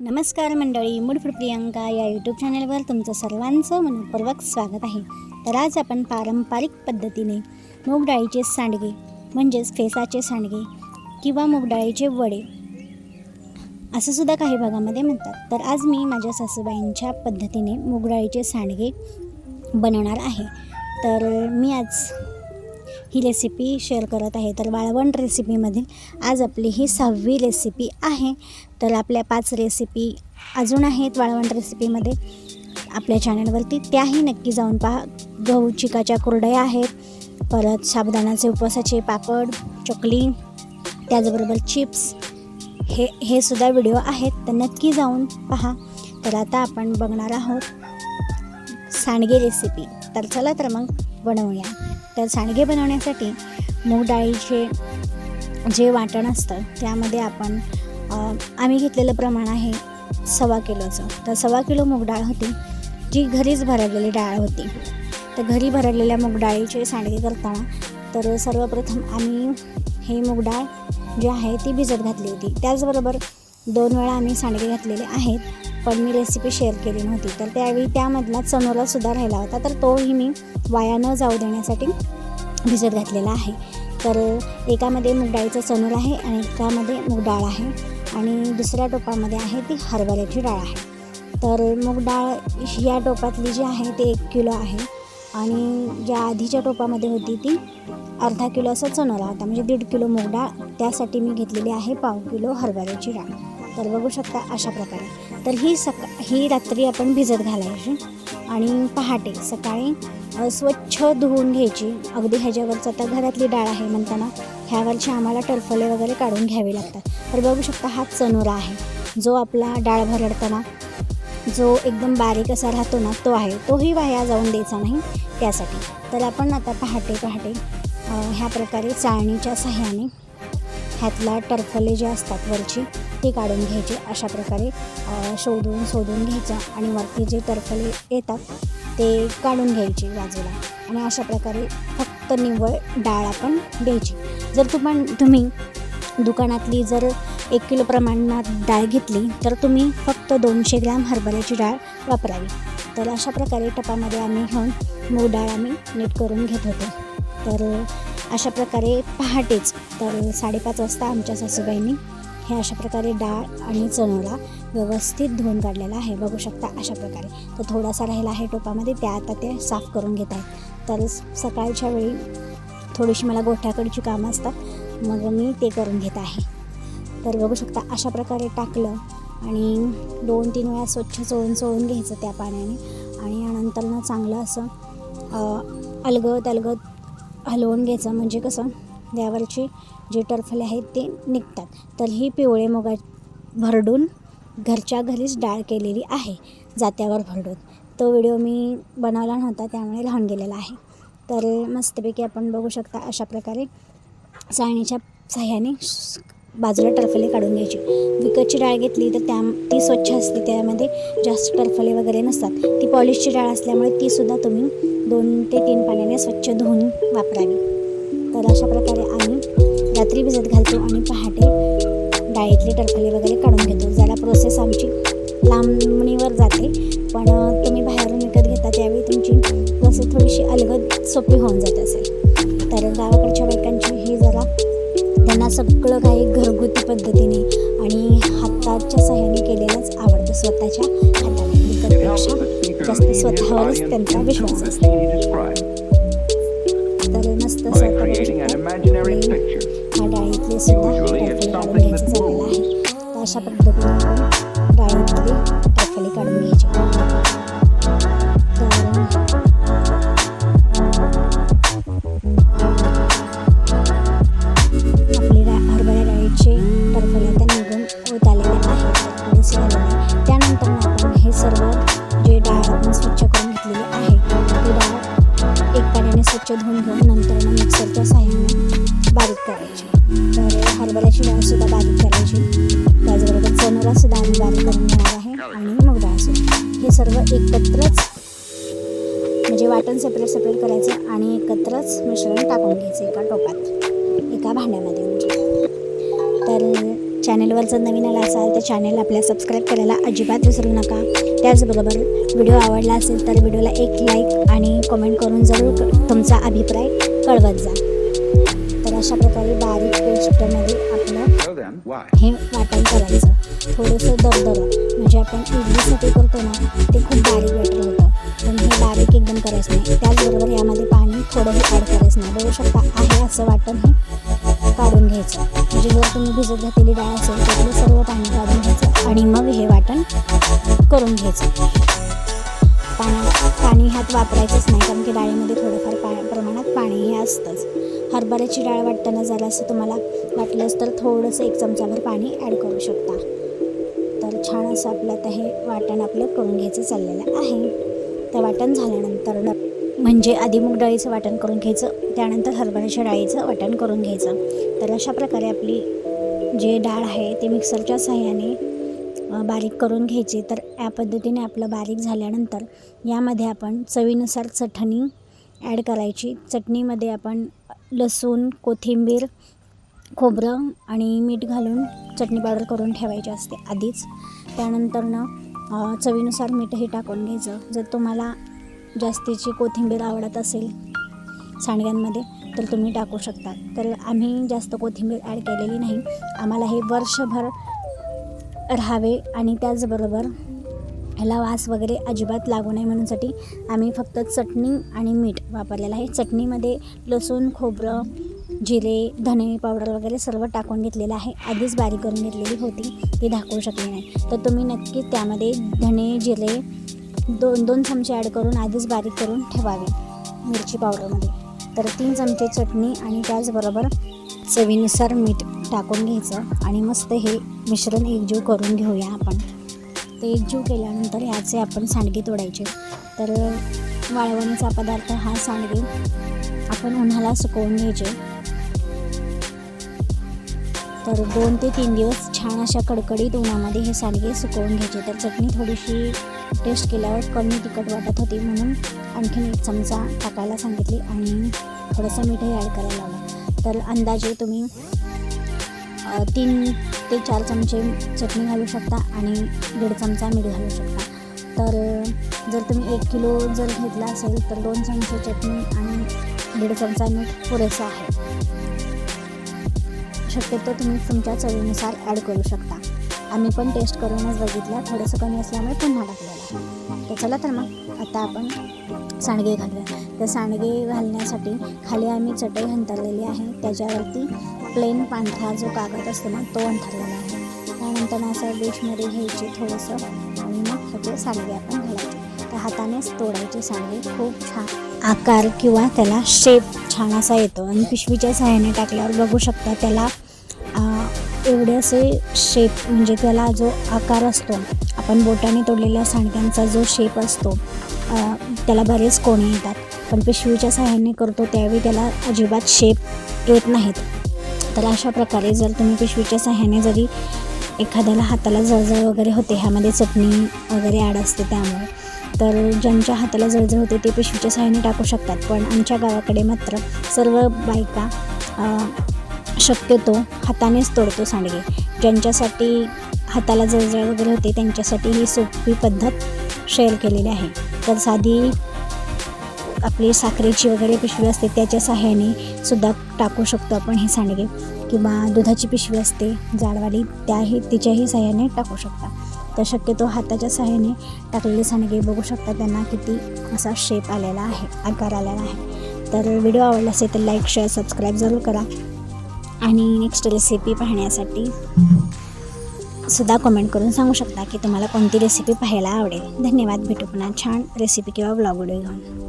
नमस्कार मंडळी मूडफूड प्रियंका या यूट्यूब चॅनलवर तुमचं सर्वांचं मनपूर्वक स्वागत आहे. तर आज आपण पारंपरिक पद्धतीने मूगडाळीचे सांडगे म्हणजेच फेसाचे सांडगे किंवा मूगडाळीचे वडे असं सुद्धा काही भागामध्ये म्हणतात. तर आज मी माझ्या सासूबाईंच्या पद्धतीने मूगडाळीचे सांडगे बनवणार आहे. तर मी आज ही रेसिपी शेअर करत आहे. तर वाळवण रेसिपीमधील आज आपली ही सहावी रेसिपी आहे. तर आपल्या पाच रेसिपी अजून आहेत वाळवण रेसिपीमध्ये आपल्या चॅनलवरती त्याही नक्की जाऊन पहा. गहू चिकाच्या कुरडया आहेत. परत साबुदाणाचे उपवासाचे पापड चकली त्याचबरोबर चिप्स हे हे सुद्धा व्हिडिओ आहेत. तर नक्की जाऊन पहा. तर आता आपण बघणार आहोत सांडगे रेसिपी तर चला तर मग बनवूया. तर सांडगे बनवण्यासाठी मूग डाळीचे जे वाटण असतं त्यामध्ये आपण आम्ही घेतलेलं प्रमाण आहे सव्वा किलोचं. तर सव्वा किलो मूग डाळ होती जी घरीच भरलेली डाळ होती. तर घरी भरलेल्या मूग डाळीचे सांडगे करताना तर सर्वप्रथम आम्ही हे मूग डाळ जी आहे ती भिजत घातली होती. त्याचबरोबर दोन वेळा आम्ही सांडगे घातलेले आहेत. पण मी रेसिपी शेअर केली नव्हती. तर त्यावेळी त्यामधला चणोरासुद्धा राहिला होता. तर तोही मी वाया न जाऊ देण्यासाठी भिजत घातलेला आहे. तर एकामध्ये मूग डाळीचं चणूर आहे आणि एकामध्ये मूग डाळ आहे आणि दुसऱ्या टोपामध्ये आहे ती हरभऱ्याची डाळ आहे. तर मूग डाळ या टोपातली जी आहे ते एक किलो आहे आणि ज्या आधीच्या टोपामध्ये होती ती अर्धा किलो असा चणोला होता. म्हणजे दीड किलो मूग डाळ. त्यासाठी मी घेतलेली आहे पाव किलो हरभऱ्याची डाळ. तर बघू शकता अशा प्रकारे. तर ही सका ही रात्री आपण भिजत घालायची आणि पहाटे सकाळी स्वच्छ धुवून घ्यायची. अगदी ह्याच्यावरचं आता घरातली डाळ आहे म्हणताना ह्यावरचे आम्हाला टरफले वगैरे काढून घ्यावे लागतात. तर बघू शकता हा चनुरा आहे. जो आपला डाळ भरडताना जो एकदम बारीक असा राहतो ना तो आहे. तोही वाया जाऊन द्यायचा नाही त्यासाठी. तर आपण आता पहाटे पहाटे ह्या प्रकारे चाळणीच्या सहाय्याने ह्यातला टरफले जे असतात वरची ते काढून घ्यायची अशा प्रकारे शोधून शोधून घ्यायचं आणि वरती जे टरफले येतात ते काढून घ्यायचे बाजूला. आणि अशा प्रकारे फक्त निव्वळ डाळ आपण द्यायची. जर तुम्हा तुम्ही दुकानातली जर एक किलो प्रमाणात डाळ घेतली तर तुम्ही फक्त दोनशे ग्रॅम हरभऱ्याची डाळ वापरावी. तर अशा प्रकारे टपामध्ये आम्ही घेऊन मूग डाळ आम्ही नीट करून घेत होतो. तर अशा प्रकारे पहाटेच तर साडेपाच वाजता आमच्या सासूबाईंनी हे अशा प्रकारे डाळ आणि चणोला व्यवस्थित धुवून काढलेला आहे. बघू शकता अशा प्रकारे. तर थोडासा राहिला आहे टोपामध्ये. त्या आता ते साफ करून घेत आहेत. तर सकाळच्या वेळी थोडीशी मला गोठ्याकडची कामं असतात. मग मी ते करून घेत आहे. तर बघू शकता अशा प्रकारे टाकलं आणि दोन तीन वेळा स्वच्छ चोळून चोळून घ्यायचं त्या पाण्याने. आणि यानंतर ना चांगलं असं अ, अलगद अलगद हलवून घ्यायचं. म्हणजे कसं त्यावरची जे टरफले आहेत ते निघतात. तर ही पिवळे मुगा भरडून घरच्या घरीच डाळ केलेली आहे जात्यावर भरडून. तो व्हिडिओ मी बनवला नव्हता त्यामुळे राहून गेलेला आहे. तर मस्तपैकी आपण बघू शकता अशा प्रकारे सायणीच्या सहाय्याने बाजूला टरफले काढून घ्यायची. विकतची डाळ घेतली तर त्या ती स्वच्छ असते त्यामध्ये जास्त टरफले वगैरे नसतात. ती पॉलिशची डाळ असल्यामुळे तीसुद्धा तुम्ही दोन ते तीन पाण्याने स्वच्छ धुवून वापरावी. तर अशा प्रकारे आम्ही रात्री भिजत घालतो आणि पहाटे डाळीतले टरफले वगैरे काढून घेतो. जरा प्रोसेस आमची लांबणीवर जाते. पण तुम्ही बाहेरून विकत घेता त्यावेळी तुमची प्रोसेस थोडीशी अलगद सोपी होऊन जात असेल. तर गावाकडच्या बायकांची ही जरा त्यांना सगळं काही घरगुती पद्धतीने आणि हाताच्या सहाय्याने केलेलंच आवडतं स्वतःच्या हाताने. विकतपेक्षा जास्त स्वतःवरच त्यांचा विश्वास असतो. तर मस्त स्वतः हा डाळीतले सुद्धा टरफले काढून घ्यायचं झालेलं आहे अशा पद्धतीने आपण तर हरभऱ्याची डाळसुद्धा बारीक करायची. त्याचबरोबर चणोरासुद्धा आम्ही बारीक करून घेणार आहे आणि मग डाळसुद्धा हे सर्व एकत्रच म्हणजे वाटण सेपरेट सेपरेट करायचं आणि एकत्रच मिश्रण टाकून घ्यायचं एका टोपात एका भांड्यामध्ये म्हणजे. तर चॅनलवर जर नवीन आला असाल तर चॅनल आपल्या सबस्क्राईब करायला अजिबात विसरू नका. त्याचबरोबर व्हिडिओ आवडला असेल तर व्हिडिओला एक लाईक आणि कमेंट करून जरूर तुमचा अभिप्राय कळवत जा. तर अशा प्रकारे बारीक पेस्टमध्ये आपलं? हे वाटण करायचं. थोडंसं दरदरं. म्हणजे आपण इडलीसाठी करतो ना ते खूप बारीक बॅटर होतं. पण हे बारीक एकदम करायचं नाही. त्याचबरोबर यामध्ये पाणी थोडंही ॲड करायचं नाही. बघू शकता आहे असं वाटण हे काढून घ्यायचं. म्हणजे जर तुम्ही भिजत घातलेली डाळ असेल तर सर्व पाणी काढून घ्यायचं आणि मग हे वाटण करून घ्यायचं. पाणी पाणी ह्यात वापरायचंच नाही कारण की डाळीमध्ये थोडंफार पा प्रमाणात पाणी हे असतंच. हरभऱ्याची डाळ वाटताना जरासं तुम्हाला वाटलंच तर थोडंसं एक चमचाभर पाणी ॲड करू शकता. तर छान असं आपलं आता हे वाटण आपलं करून घ्यायचं चाललेलं आहे. तर वाटण झाल्यानंतर न- म्हणजे आधी मूग डाळीचं वाटण करून घ्यायचं त्यानंतर हरभऱ्याच्या डाळीचं वाटण करून घ्यायचं. तर अशा प्रकारे आपली जे डाळ आहे ते मिक्सरच्या सहाय्याने बारीक करून घ्यायची. तर या पद्धतीने आपलं बारीक झाल्यानंतर यामध्ये आपण चवीनुसार चटणी ॲड करायची. चटणीमध्ये आपण लसूण कोथिंबीर खोबरं आणि मीठ घालून चटणी पावडर करून ठेवायची असते आधीच. त्यानंतरनं अ, चवीनुसार मीठही टाकून घ्यायचं. जर तुम्हाला जास्तीची कोथिंबीर आवडत असेल सांडग्यांमध्ये तर तुम्ही टाकू शकता. तर आम्ही जास्त कोथिंबीर ॲड केलेली नाही. आम्हाला हे वर्षभर राहावे आणि त्याचबरोबर ह्याला वास वगैरे अजिबात लागू नये म्हणूनसाठी आम्ही फक्त चटणी आणि मीठ वापरलेलं आहे. चटणीमध्ये लसूण खोबरं जिरे धने पावडर वगैरे सर्व टाकून घेतलेलं आहे. आधीच बारीक करून घेतलेली होती. ती दाखवू शकली नाही. तर तुम्ही नक्कीच त्यामध्ये धने जिरे दोन दोन चमचे ॲड करून आधीच बारीक करून ठेवावे मिरची पावडरमध्ये. तर तीन चमचे चटणी आणि त्याचबरोबर चवीनुसार मीठ टाकून घ्यायचं आणि मस्त हे मिश्रण एकजीव करून घेऊया आपण. ते एकजीव केल्यानंतर ह्याचे आपण सांडगे तोडायचे. तर वाळवणीचा पदार्थ हा सांडगे आपण उन्हाला सुकवून घ्यायचे. तर दोन ते तीन दिवस छान अशा कडकडीत उन्हामध्ये हे सांडगे सुकवून घ्यायचे. तर चटणी थोडीशी टेस्ट केल्यावर कमी तिखट वाटत होती म्हणून आणखीन एक चमचा टाकायला सांगितली आणि थोडंसं मीठही ॲड करायला लावलं. तर अंदाजे तुम्ही तीन ते चार चमचे चटणी घालू शकता आणि दीड चमचा मीठ घालू शकता. तर जर तुम्ही एक किलो जर घेतला असेल तर दोन चमचे चटणी आणि दीड चमचा मीठ पुरेसं आहे. शक्यतो तुम्ही तुमच्या चवीनुसार ॲड करू शकता. आम्ही पण टेस्ट करूनच बघितलं. थोडंसं कमी असल्यामुळे पुन्हा टाकलेलं तर चला तर मग आता आपण सांडगे घालूया तर सांडगे घालण्यासाठी खाली आम्ही चटई हंतरलेली आहे. त्याच्यावरती प्लेन पांढरा जो कागद असतो ना तो अंथरलेला आहे. त्यानंतर असं डिशमध्ये घ्यायचे थोडंसं आणि मग त्याचे सांडगे आपण घालायचे. तर हातानेच तोडायचे सांडगे. खूप छान आकार किंवा त्याला शेप छान असा येतो. आणि पिशवीच्या सहाय्याने टाकल्यावर बघू शकता त्याला एवढे असे शेप म्हणजे त्याला जो आकार असतो आपण बोटाने तोडलेल्या सांडग्यांचा जो शेप असतो त्याला बरेच कोणी येतात. पण पिशवीच्या सहाय्याने करतो त्यावेळी त्याला अजिबात शेप येत नाहीत. तर अशा प्रकारे जर तुम्ही पिशवीच्या सहाय्याने जरी एखाद्याला हाताला जळजळ वगैरे होते ह्यामध्ये चटणी वगैरे ॲड असते त्यामुळे तर ज्यांच्या हाताला जळजळ होते ते पिशवीच्या सहाय्याने टाकू शकतात. पण आमच्या गावाकडे मात्र सर्व बायका शक्यतो हातानेच तोडतो सांडगे. ज्यांच्यासाठी हाताला जळजळ वगैरे होते त्यांच्यासाठी ही सोपी पद्धत शेअर केलेली आहे. तर साधी आपली साखरेची वगैरे पिशवी असते त्याच्या साह्याने सुद्धा टाकू शकतो आपण हे सांडगे. किंवा दुधाची पिशवी असते जाडवाली त्याही तिच्याही सहाय्याने टाकू शकता. तर शक्यतो हाताच्या सहाय्याने टाकलेले सांडगे बघू शकता त्यांना किती असा शेप आलेला आहे आकार आलेला आहे. तर व्हिडिओ आवडला असेल तर लाईक शेअर सबस्क्राईब जरूर करा. आणि नेक्स्ट रेसिपी पाहण्यासाठी सुद्धा कमेंट करून सांगू शकता की तुम्हाला कोणती रेसिपी पाहायला आवडेल. धन्यवाद. भेटू पुन्हा छान रेसिपी किंवा ब्लॉग व्हिडिओ घेऊन.